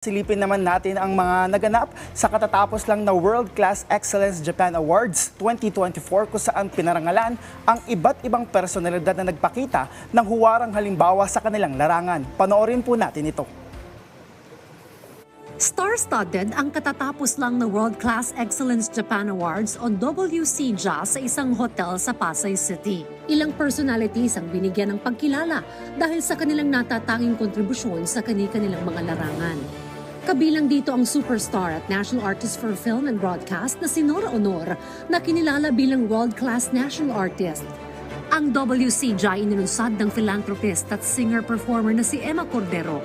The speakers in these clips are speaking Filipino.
Silipin naman natin ang mga naganap sa katatapos lang na World Class Excellence Japan Awards 2024 kung saan pinarangalan ang iba't ibang personalidad na nagpakita ng huwarang halimbawa sa kanilang larangan. Panoorin po natin ito. Star-studded ang katatapos lang na World Class Excellence Japan Awards o WCJA sa isang hotel sa Pasay City. Ilang personalities ang binigyan ng pagkilala dahil sa kanilang natatanging kontribusyon sa kani-kanilang mga larangan. Kabilang dito ang superstar at National Artist for Film and Broadcast na si Nora Honor na kinilala bilang World Class National Artist. Ang WCJA inilunsad ng philanthropist at singer-performer na si Emma Cordero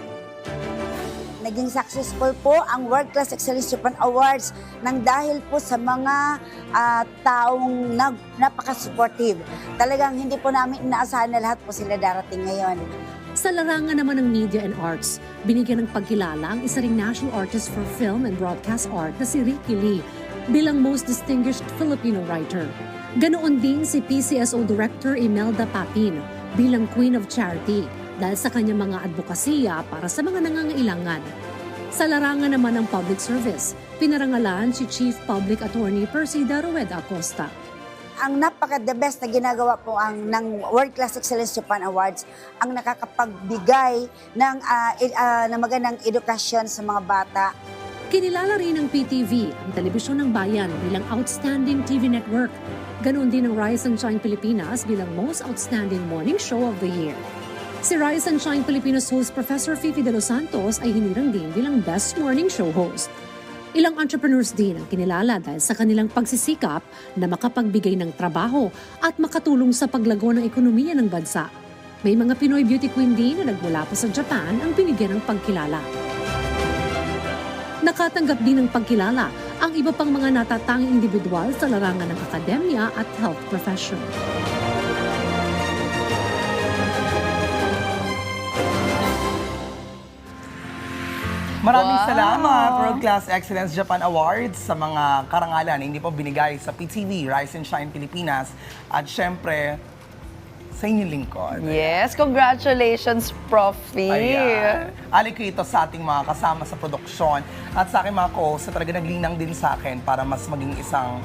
Naging successful po ang World Class Excellence Japan Awards nang dahil po sa mga ah, taong nag, napaka-supportive. Talagang hindi po namin inaasahan na lahat po sila darating ngayon. Sa larangan naman ng media and arts, binigyan ng pagkilala ang isa ring national artist for film and broadcast art na si Ricky Lee bilang most distinguished Filipino writer. Ganoon din si PCSO Director Imelda Papin bilang Queen of Charity dahil sa kanyang mga advokasya para sa mga nangangailangan. Sa larangan naman ng public service, pinarangalan si Chief Public Attorney Percy Darueda Acosta. Ang napaka-the best na ginagawa po ang ng World Class Excellence Japan Awards ang nakakapagbigay ng, ah, e- ah, ng magandang edukasyon sa mga bata Kinilala rin ng PTV, ang telebisyon ng bayan bilang Outstanding TV Network. Ganon din ang Rise and Shine Pilipinas bilang Most Outstanding Morning Show of the Year. Si Rise and Shine Pilipinas host Professor Fifi de los Santos ay hinirang din bilang Best Morning Show host. Ilang entrepreneurs din ang kinilala dahil sa kanilang pagsisikap na makapagbigay ng trabaho at makatulong sa paglago ng ekonomiya ng bansa. May mga Pinoy beauty queen din na nagmula pa sa Japan ang binigyan ng pagkilala. Nakatanggap din ng pagkilala ang iba pang mga natatanging individual sa larangan ng akademya at health profession. Maraming Wow. salamat World Class Excellence Japan Awards sa mga karangalan na hindi po binigay sa PTV, Rise and Shine Pilipinas at syempre sa inyong lingkod. Yes, congratulations, Profi. Ayan. Ko ito sa ating mga kasama sa produksyon at sa aking mga co-host na talaga naglinang din sa akin para mas maging isang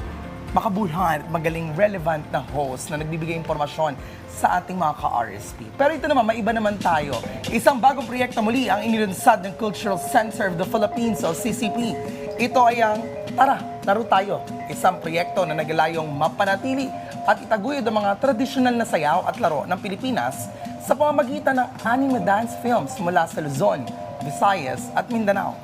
makabulhan at magaling relevant na host na nagbibigay impormasyon sa ating mga ka-RSP. Pero ito naman, maiba naman tayo. Isang bagong proyekto muli ang inilunsad ng Cultural Center of the Philippines o CCP. Ito ay ang Tara, Laro Tayo. Isang proyekto na naglayong mapanatili at itaguyod ang mga tradisyonal na sayaw at laro ng Pilipinas sa pamamagitan ng anime dance films mula sa Luzon, Visayas at Mindanao.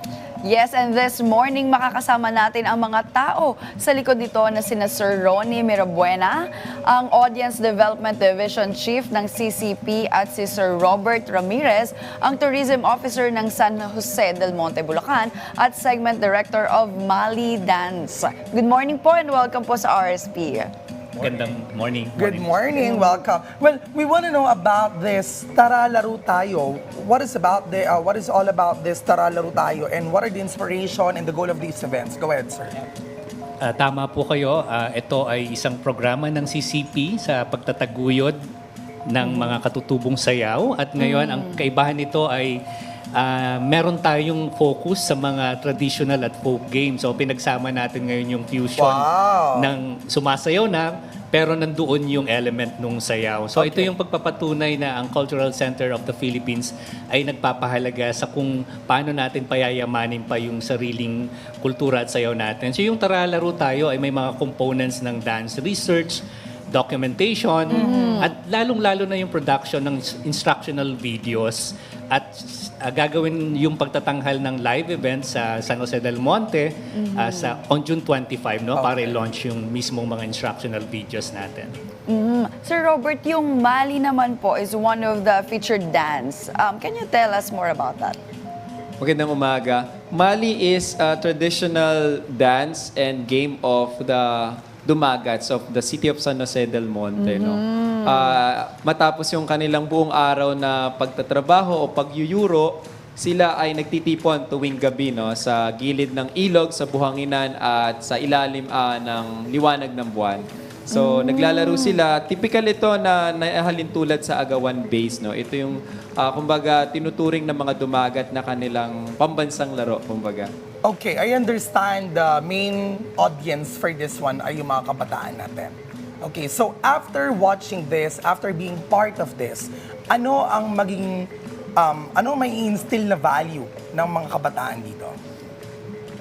Yes, and this morning makakasama natin ang mga tao sa likod nito na sina Sir Ronnie Mirabuena, ang Audience Development Division Chief ng CCP at si Sir Robert Ramirez, ang Tourism Officer ng San Jose del Monte, Bulacan at Segment Director of Mali Dance. Good morning po and welcome po sa RSP. Magandang morning. Good morning, welcome. Well, we want to know about this Tara Laro Tayo. What is about the uh, what is all about this Tara Laro Tayo and what are the inspiration and the goal of these events? Go ahead, sir. Ah, tama po kayo. Ah, ito ay isang programa ng CCP sa pagtataguyod ng mga katutubong sayaw. At ngayon, ang kaibahan nito ay ah, meron tayong focus sa mga traditional at folk games. So pinagsama natin ngayon yung fusion Wow. ng sumasayaw na pero nandoon yung element nung sayaw. So ito Okay. yung pagpapatunay na ang Cultural Center of the Philippines ay nagpapahalaga sa kung paano natin payayamanin pa yung sariling kultura at sayaw natin. So yung Tara Laro Tayo ay may mga components ng dance research, documentation, at lalong-lalo na yung production ng instructional videos at uh, gagawin yung pagtatanghal ng live event sa San Jose del Monte uh, sa on June 25 no para Okay. i-launch yung mismong mga instructional videos natin. Mhm. Sir Robert, yung Mali naman po is one of the featured dance. Um, can you tell us more about that? Magandang umaga. Mali is a traditional dance and game of the Dumagats of the city of San Jose del Monte. No? Ah, matapos yung kanilang buong araw na pagtatrabaho o pagyuyuro, sila ay nagtitipon tuwing gabi no, sa gilid ng ilog, sa buhanginan at sa ilalim ah, ng liwanag ng buwan. So, naglalaro sila. Typical ito na naihalin tulad sa agawan base. No? Ito yung, ah, kumbaga, tinuturing ng mga dumagat na kanilang pambansang laro, kumbaga. Okay, I understand the main audience for this one ay yung mga kabataan natin. Okay, so after watching this, after being part of this, ano ang maging, um, ano may instill na value ng mga kabataan dito?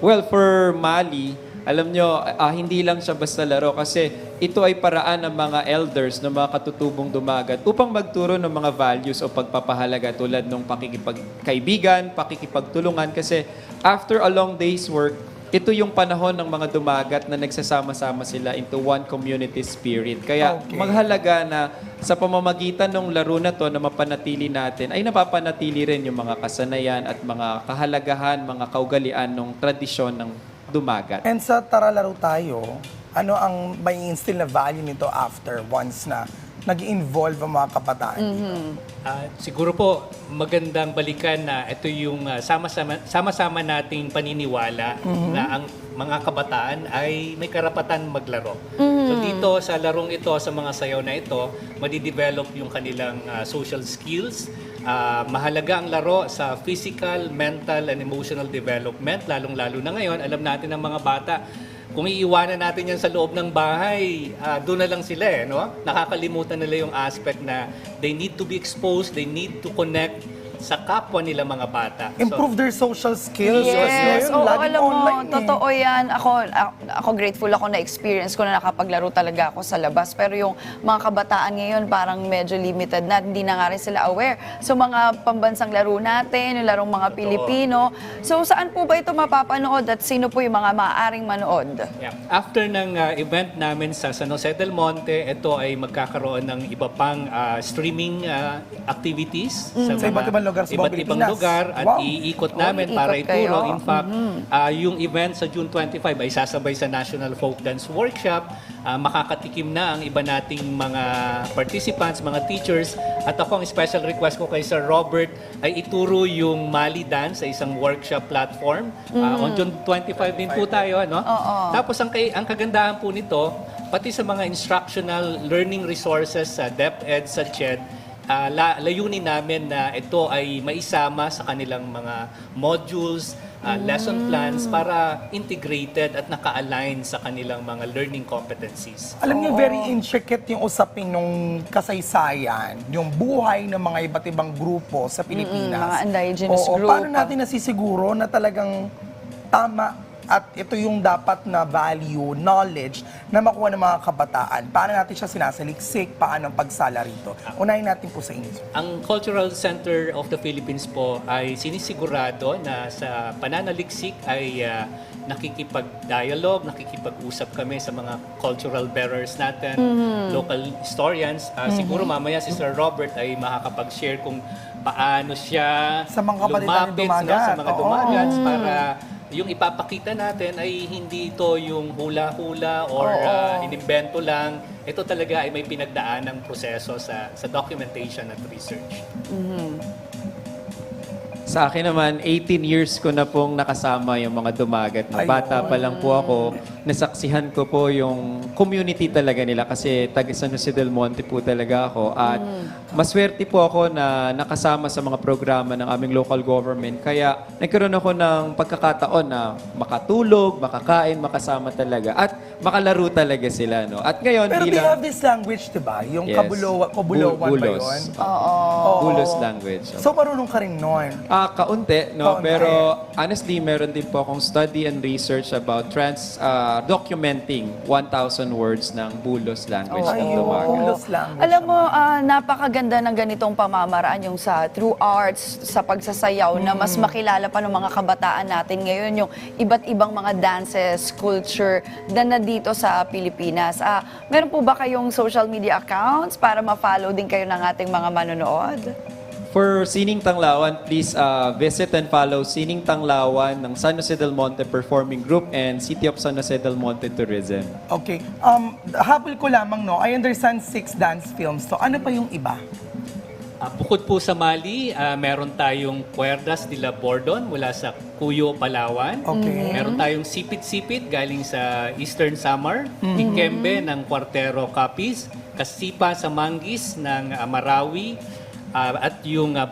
Well, for Mali, alam nyo, ah, hindi lang siya basta laro kasi ito ay paraan ng mga elders, ng mga katutubong dumagat upang magturo ng mga values o pagpapahalaga tulad ng pakikipagkaibigan, pakikipagtulungan kasi after a long day's work, ito yung panahon ng mga dumagat na nagsasama-sama sila into one community spirit. Kaya Okay. maghalaga na sa pamamagitan ng laro na to na mapanatili natin, ay napapanatili rin yung mga kasanayan at mga kahalagahan, mga kaugalian ng tradisyon ng dumagat. And sa Tara Laro Tayo, ano ang may instill na value nito after once na nag involve ang mga kabataan dito? Ah, siguro po magandang balikan na ito yung ah, sama-sama sama-sama nating paniniwala na ang mga kabataan ay may karapatan maglaro. So dito sa larong ito sa mga sayaw na ito, madidevelop yung kanilang ah, social skills. Ah, mahalaga ang laro sa physical, mental and emotional development lalong-lalo na ngayon alam natin ang mga bata kung iiwanan natin yan sa loob ng bahay, ah, doon na lang sila eh, no? Nakakalimutan nila yung aspect na they need to be exposed, they need to connect sa kapwa nila mga bata. So, Improve their social skills. Yes, oo, laging alam mo, online eh. totoo yan. Ako, ako grateful ako na experience ko na nakapaglaro talaga ako sa labas. Pero yung mga kabataan ngayon parang medyo limited na, hindi na nga rin sila aware. So mga pambansang laro natin, yung larong mga Pilipino. So saan po ba ito mapapanood at sino po yung mga maaaring manood? Yeah. After ng uh, event namin sa San Jose del Monte, ito ay magkakaroon ng iba pang uh, streaming uh, activities Sa mga iba't ibang lugar sa iba't ibang Pilipinas. lugar at Wow. iikot Oh, namin iikot para kayo. ituro. In fact, uh, yung event sa June 25 ay sasabay sa National Folk Dance Workshop. Uh, makakatikim na ang iba nating mga participants, mga teachers. At ako, ang special request ko kay Sir Robert ay ituro yung Mali Dance sa isang workshop platform. Uh, on June 25 din po tayo, ano? Tapos ang, kay, ang kagandahan po nito, pati sa mga instructional learning resources sa DepEd, sa CHED, ah, la, layunin namin na ito ay maisama sa kanilang mga modules, ah, lesson plans para integrated at naka-align sa kanilang mga learning competencies. Alam niyo, very intricate yung usapin nung kasaysayan, yung buhay ng mga iba't ibang grupo sa Pilipinas. mga indigenous Oo, group. Paano natin nasisiguro na talagang tama at ito yung dapat na value, knowledge na makuha ng mga kabataan. Paano natin siya sinasaliksik, paano ang pagsala rito. Unahin natin po sa inyo. Ang Cultural Center of the Philippines po ay sinisigurado na sa pananaliksik ay ah, nakikipag-dialogue, nakikipag-usap kami sa mga cultural bearers natin, local historians. Ah, Siguro mamaya si Sir Robert ay makakapag-share kung paano siya Sa mga kapatid natin lumapit no, dumagat. sa mga Oo. dumagats para yung ipapakita natin ay hindi ito yung hula-hula or Oo. ah, inimbento lang. Ito talaga ay may pinagdaan ng proseso sa sa documentation at research. Sa akin naman, 18 years ko na pong nakasama yung mga dumagat. Ayun. Bata pa lang po ako, nasaksihan ko po yung community talaga nila kasi taga San Jose del Monte po talaga ako. At maswerte po ako na nakasama sa mga programa ng aming local government. Kaya nagkaroon ako ng pagkakataon na makatulog, makakain, makasama talaga. At makalaro talaga sila. No? At ngayon, Pero they bilang... have this language, di ba? Yung Yes. kabulo, kabulowan ba Bulos. yun? Oo. Bulos language. So marunong ka rin nun. Ah, kaunti, no? Kaunti. Pero honestly, meron din po akong study and research about trans ah, documenting 1,000 words ng Bulos language ng Ayun, Dumagat. Bulos language. Alam mo, ah, napakaganda ng ganitong pamamaraan yung sa through arts, sa pagsasayaw, na mas makilala pa ng mga kabataan natin ngayon yung iba't ibang mga dances, culture na nandito sa Pilipinas. Ah, meron po ba kayong social media accounts para ma-follow din kayo ng ating mga manonood? For Sining Tanglawan, please ah, visit and follow Sining Tanglawan ng San Jose del Monte Performing Group and City of San Jose del Monte Tourism. Okay. Um, habol ko lamang, no? I understand six dance films. So, ano pa yung iba? Ah, bukod po sa Mali, ah, meron tayong Cuerdas de la Bordon mula sa Cuyo, Palawan. Okay. Meron tayong Sipit-Sipit galing sa Eastern Samar. Ikembe ng Cuartero Capiz. Kasipa sa Manggis ng ah, Marawi. Ah, at yung uh,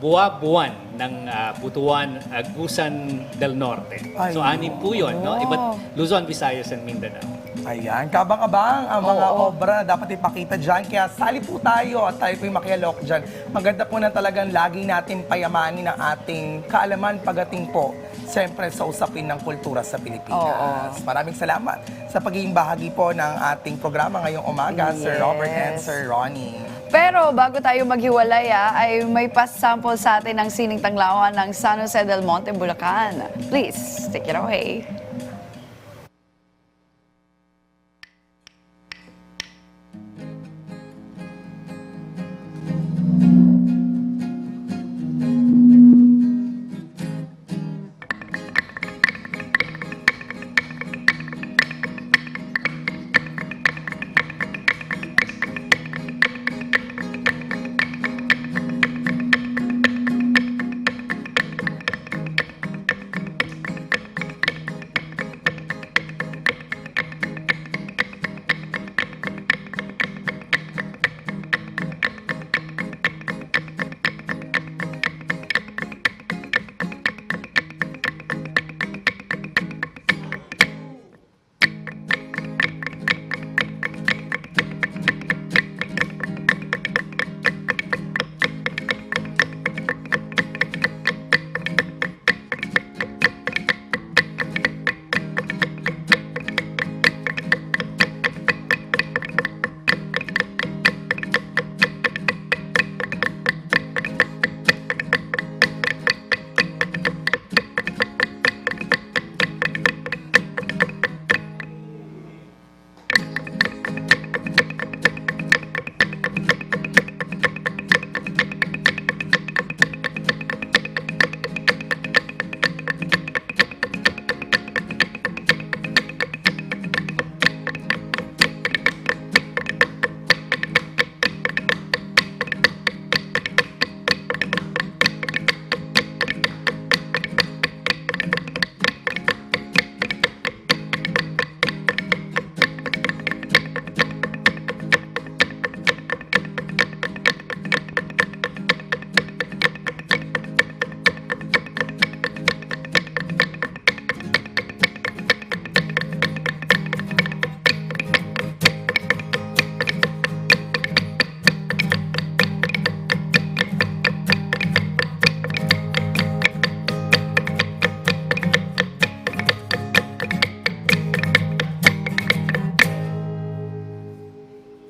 Buwa-Buwan ng ah, Butuan, Agusan del Norte. So, Ay, anim po yun. No? Iba't Luzon, Visayas, and Mindanao. Ayan, kabang-abang ang mga obra na dapat ipakita dyan. Kaya sali po tayo at tayo po yung makialok dyan. Maganda po na talagang lagi natin payamanin ang ating kaalaman pagating po siyempre sa usapin ng kultura sa Pilipinas. Maraming salamat sa pagiging bahagi po ng ating programa ngayong umaga, Sir Robert and Sir Ronnie. Pero bago tayo maghiwalay ah, ay may pasample sa atin ng sining tanglawan ng San Jose del Monte, Bulacan. Please, take it away.